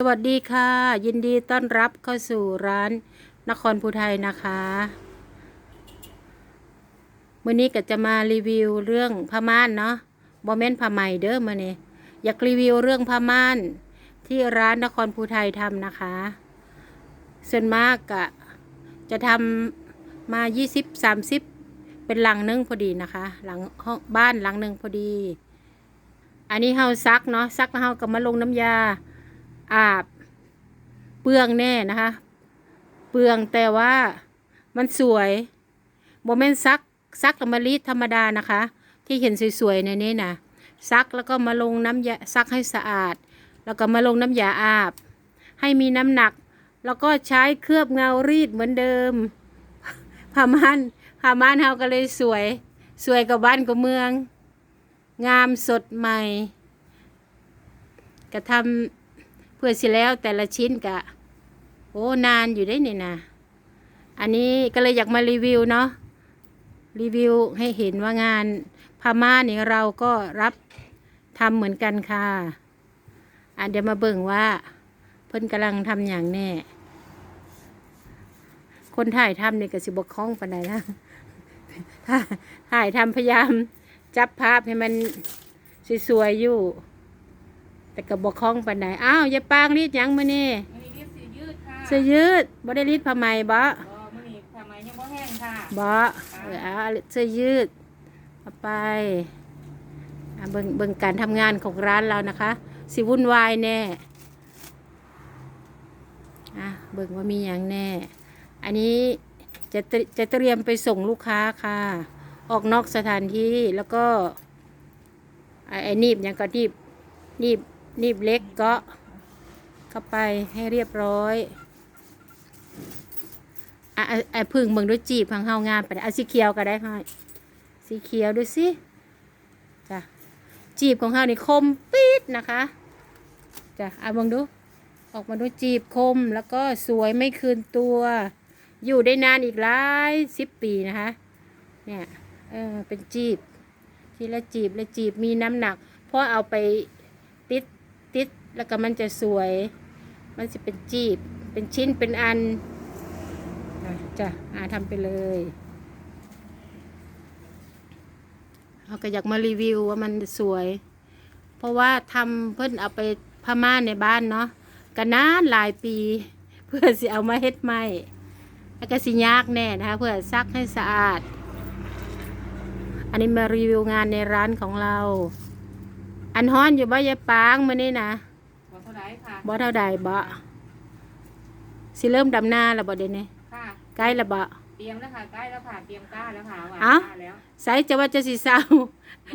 สวัสดีค่ะ ยินดีต้อนรับเข้าสู่ร้านนครภูไทยนะคะมื่อนี้ก็จะมารีวิวเรื่องผ้าม่านเนาะบอมเมนผ้าไหมเด้อมื่อนี้อยากรีวิวเรื่องผ้าม่าน ที่ร้านนครภูไทยทำนะคะ ส่วนมากกะจะทำมา20 30 เป็นหลังหนึงพอดีนะคะ หลังห้องบ้านหลังหนึ่งพอดี อันนี้เฮาซักเนาะซักแล้วเฮาก็มาลงน้ำยา อาบ เปลืองแน่นะคะ เปลืองแต่ว่ามันสวยโมเมนซักซักล้วมารีดธรรมดานะคะ ที่เห็นสวยๆในนี้นะซักแล้วก็มาลงน้ำยาซักให้สะอาด แล้วก็มาลงน้ำยาอาบ ให้มีน้ำหนัก แล้วก็ใช้เคลือบเงารีดเหมือนเดิมผ้าม่านผ้าม่านเฮาก็เลยสวย สวยกับบ้านกับเมือง งามสดใหม่กระทำ เพื่อสิแล้วแต่ละชิ้นกะ โอ้นานอยู่ได้นี่นะอันนี้ก็เลยอยากมารีวิวเนาะรีวิวให้เห็นว่างานพม่านี่เราก็รับทำเหมือนกันค่ะอะเดี๋ยวมาเบิ่งว่า เพิ่นกำลังทำอย่างแน่ คนถ่ายทำเนี่ยก็สิบกคล้องปานใดนะถ้าถ่ายทำพยายามจับภาพให้มันสวยๆอยู่ แต่ก็บอกคล้องปานใดอ้าวอย่าปางรีดหยังมื้อนี้มันนี้เรียกเสื้อยืดค่ะเสื้อยืดบ่ได้รีดผ้าไหมบ่อ๋อมันนี้ทำไมยังบ่แห้งค่ะบ่เออเอาเสื้อยืดเอาไปอะเบิ่งเบิ่งการทำงานของร้านเรานะคะสิวุ่นวายแน่อะเบิ่งว่ามีอย่างแน่ อันนี้จะเตรจะเตรียมไปส่งลูกค้าค่ะ ออกนอกสถานที่แล้วก็ไอ้ไอ้นีบหยังก็นีบนีบ นีบเล็กก็เข้าไปให้เรียบร้อยอะอะอะพึ่งเบิ่งด้วยจีบพังเฮางานไปเอาสีเขียวก็ได้ค่ะสีเขียวดูสิจ้ะจีบของเฮานี่คมปี๊ดนะคะจ้ะเอาเบิ่งดู ออกมาด้วยจีบคมแล้วก็สวยไม่คืนตัว อยู่ได้นานอีกหลายสิบปีนะคะ เนี่ยเออเป็นจีบ ทีละจีบละจีบมีน้ำหนักเพราะเอาไปติด ติดแล้วก็มันจะสวย มันจะเป็นจีบ เป็นชิ้นเป็นอันอะจ้ะอาทำไปเลยเราก็อยากมารีวิวว่ามันสวย เพราะว่าทำเพิ่นเอาไปพม่านในบ้านเนาะก็นานหลายปี เพื่อสิเอามาเฮ็ดใหม่แล้วก็สิยากแน่นะคะเพื่อซักให้สะอาด อันนี้มารีวิวงานในร้านของเรา อันฮ้อนอยู่บ่ยายปางมื้อนี้นะบ่เท่าไหรค่ะบ่เท่าใดบ่สิเริ่มดำนาแล้วบ่เดี๋ยวนี้ค่ะใกล้แล้วบ่เตรียมแล้วค่ะใกล้แล้วค่ะเตรียมกล้าแล้วค่ะหวานเอ้ากล้าแล้วใส่จะว่าจะสิเศร้า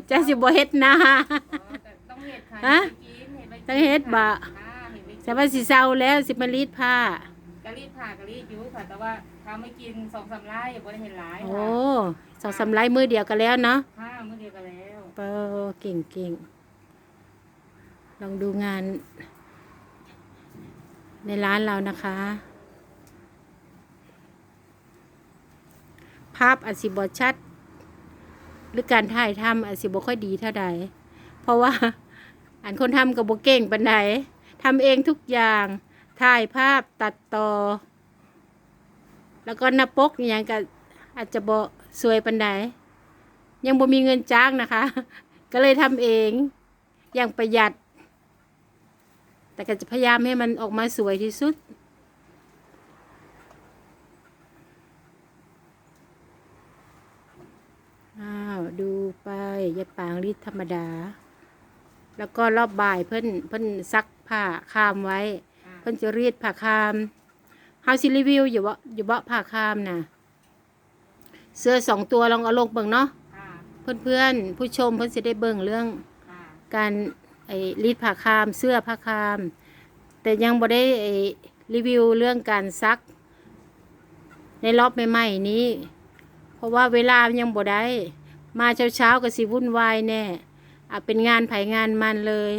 จะสิบ่เฮ็ดนา อ๋อแต่ต้องเห็ดค่ะฮะ เห็ดไปกินเห็ดไปกินต้องเฮ็ดบะค่ะเห็ดไปกิน จะว่าสิเศร้าแล้วสิมารีดผ้ากะรีดผ่ากะรีดอยู่ค่ะ แต่ว่าทำไม่กินสองสามไร่อย่าบ่ได้เห็นหลายโอ้ค่ะสองสามไล่มือเดียวกันแล้วเนาะค่ะมื้อเดียวกันแล้วเปอเก่งเก่ง ลองดูงาน ในร้านเรานะคะ ภาพอาจสิบอชัด หรือการถ่ายทำอาจสิบค่อยดีเท่าใด เพราะว่าอันคนทำกับบเก่งปันใดทำเองทุกอย่าง ถ่ายภาพตัดต่อ แล้วก็น้าปกอย่างก็อาจจะบ่สวยปันใดยังบ่มีเงินจ้างนะคะ ก็เลยทำเอง อย่างประหยัด แต่ก็จะพยายามให้มันออกมาสวยที่สุด อ้าว ดูไปอยาปางรีดธรรมดา แล้วก็รอบบ่ายเพิ่นเพิ่นซักผ้าคามไว้ค่ะเพิ่นจะรีดผ้าคามเฮาสิรีวิวอยู่บ่อยู่บ่ผ้าคามน่ะเสื้อสองตัวลองเอาลงเบิ่งเนาะค่ะเพื่อนๆผู้ชมเพิ่นจะได้เบิ่งเรื่องค่ะการไอ้รีดผ้าคามเสื้อผ้าคาม แต่ยังบ่ได้ไอ้รีวิวเรื่องการซัก ในรอบใหม่ๆนี้ เพราะว่าเวลายังบ่ได้ มาเช้าๆก็สิวุ่นวายแน่อะเป็นงานไผงานมันเลย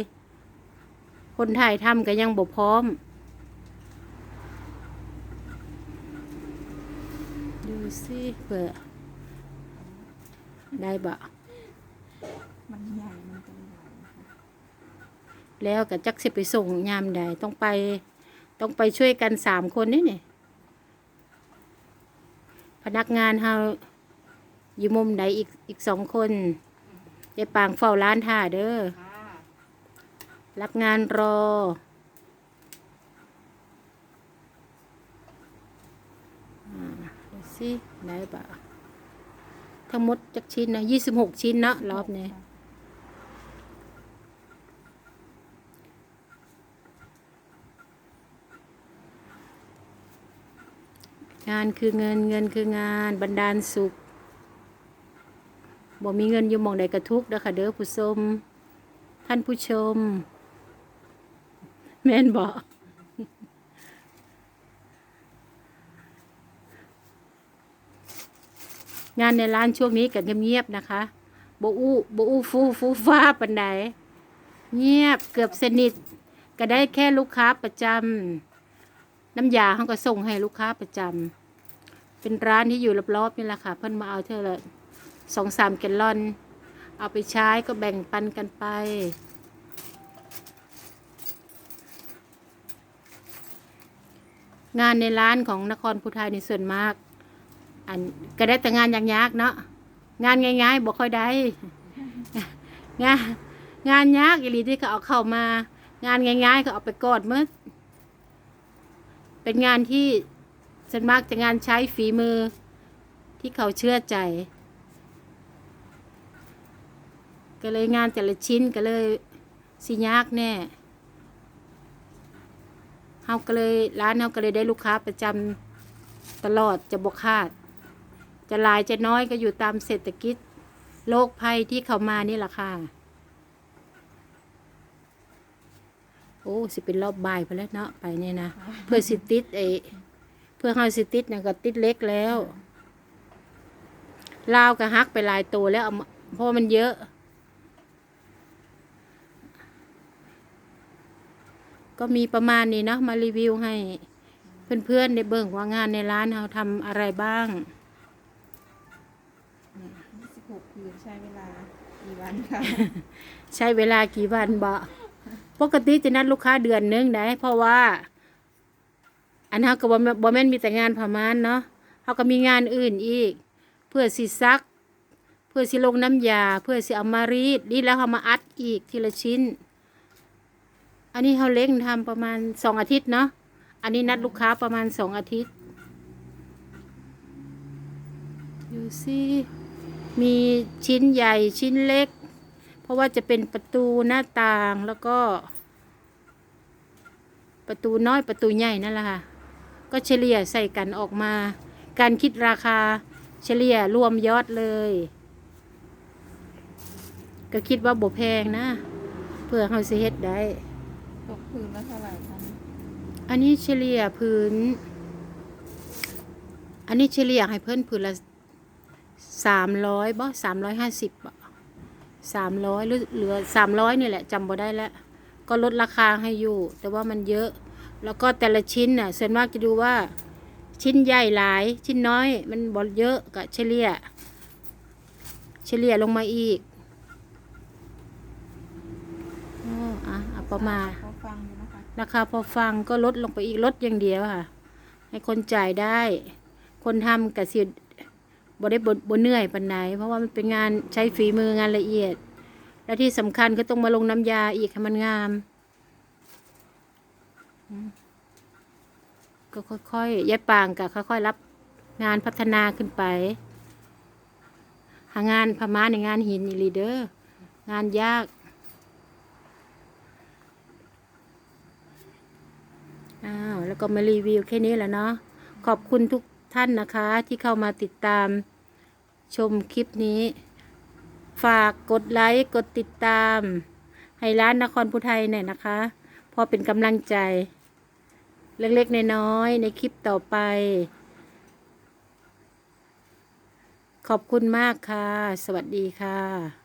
คนถ่ายทำก็ยังบ่พร้อมดูสิเผื่อได้บ่ มันใหญ่ มันจะใหญ่นะคะ แล้วก็จักสิไปส่งยามใดต้องไป ต้องไปช่วยกันสามคนนี่นี่พนักงานเฮาอยู่มุมใดอีกอีกสองคนยายปางเฝ้าร้านท่าเด้อรับงานรออ่าดูสิ ได้ปะทั้งหมดจักชิ้นนะยี่สิบหกชิ้นเนาะรอบนี้ งานคือเงินเงินคืองานบันดาลสุขบ่มีเงินอยู่มองใดกระทุกเด้อค่ะเด้อผู้ชม ท่านผู้ชม แม่นบอกงานในร้านช่วงนี้กันเงียบๆนะคะโบอู้โบอู้ฟูฟูฟ้าปันใดเงียบเกือบสนิท ก็ได้แค่ลูกค้าประจำ น้ำยาเขาก็ส่งให้ลูกค้าประจำเป็นร้านที่อยู่รอบๆนี่แหละค่ะ เพิ่นมาเอาเท่าละสองสามแกลลอน เอาไปใช้ก็แบ่งปันกันไป งานในร้านของนครพุไทยในส่วนมาก อันก็ได้แต่งานยากๆเนาะงานง่ายๆบ่ค่อยได้งานงานยากอีหลีที่เขาเอาเข้ามางานง่ายๆก็เอาไปกอดมืด เป็นงานที่ส่วนมากจะงานใช้ฝีมือที่เขาเชื่อใจ ก็เลยงานแต่ละชิ้นก็เลยสิยากแน่เฮาก็เลยร้านเฮาก็เลยได้ลูกค้าประจำตลอดจะบกขาด จะหลายจะน้อยก็อยู่ตามเศรษฐกิจโรคภัยที่เขามานี่แหละค่ะ โอ้สิเป็นรอบบ่ายไปแล้วเนาะไปเนี่ยนะเพื่อสิติดไอเพื่อเฮาสิติดเนี่ยก็ติดเล็กแล้วลาวก็ฮักไปหลายตัวแล้วเอามาเพราะมันเยอะ ก็มีประมาณนี้เนาะมารีวิวให้ เพื่อนๆได้เบิ่งว่างานในร้านเราทำอะไรบ้าง26คืนใช้เวลากี่วันคะใช้เวลากี่วันบ่ ปกติจะนัดลูกค้าเดือนหนึงได้เพราะว่า อันเฮาก็บ่บ่แม่นมีแต่งานผ้าม่านเนาะเฮาก็มีงานอื่นอีก เพื่อสิซัก เพื่อสิลงน้ำยา เพื่อสิเอามารีดรีดแล้วเฮามาอัดอีกทีละชิ้น อันนี้เฮาเล็งทำประมาณสองอาทิตย์เนาะอันนี้นัดลูกค้าประมาณสองอาทิตย์ดูสิมีชิ้นใหญ่ชิ้นเล็ก เพราะว่าจะเป็นประตูหน้าต่างแล้วก็ ประตูน้อยประตูใหญ่นั่นแหละค่ะ ก็เฉลี่ยใส่กันออกมา การคิดราคาเฉลี่ยรวมยอดเลย ก็คิดว่าบ่แพงนะ เพื่อเขาสิเฮ็ดได้ตกคืนละเท่าไหร่คะอันนี้เฉลี่ยพื้น อันนี้เฉลี่ยให้เพิ่นพื้นละสามร้อยบ่สามร้อยห้าสิบบ่ สามร้อยหรือเหลือสามร้อยนี่แหละจำบ่ได้แล้ว ก็ลดราคาให้อยู่ แต่ว่ามันเยอะ แล้วก็แต่ละชิ้นน่ะส่วนมากจะดูว่าชิ้นใหญ่หลาย ชิ้นน้อย มันบ่เยอะก็เฉลี่ย เฉลี่ยลงมาอีกอ๋ออะเอาประมาณเขาฟังอยู่นะคะราคาพอฟังก็ลดลงไปอีกลดอย่างเดียวค่ะ ให้คนจ่ายได้ คนทำกับสิ บ่ได้บ่บ่เหนื่อยปานไหนเพราะว่ามันเป็นงานใช้ฝีมืองานละเอียด และที่สำคัญก็ต้องมาลงน้ำยาอีกให้มันงาม ก็ค่อยๆยายปางกับค่อยๆรับงานพัฒนาขึ้นไป หางานพม่าในงานหินอีลีเดอร์งานยากอ้าวแล้วก็มารีวิวแค่นี้แหละเนาะขอบคุณทุก ท่านนะคะที่เข้ามาติดตามชมคลิปนี้ ฝากกดไลค์กดติดตาม ให้ร้านนครพุไทยหน่อยนะคะพอเป็นกำลังใจ เล็กๆน้อยๆในคลิปต่อไป ขอบคุณมากค่ะ สวัสดีค่ะ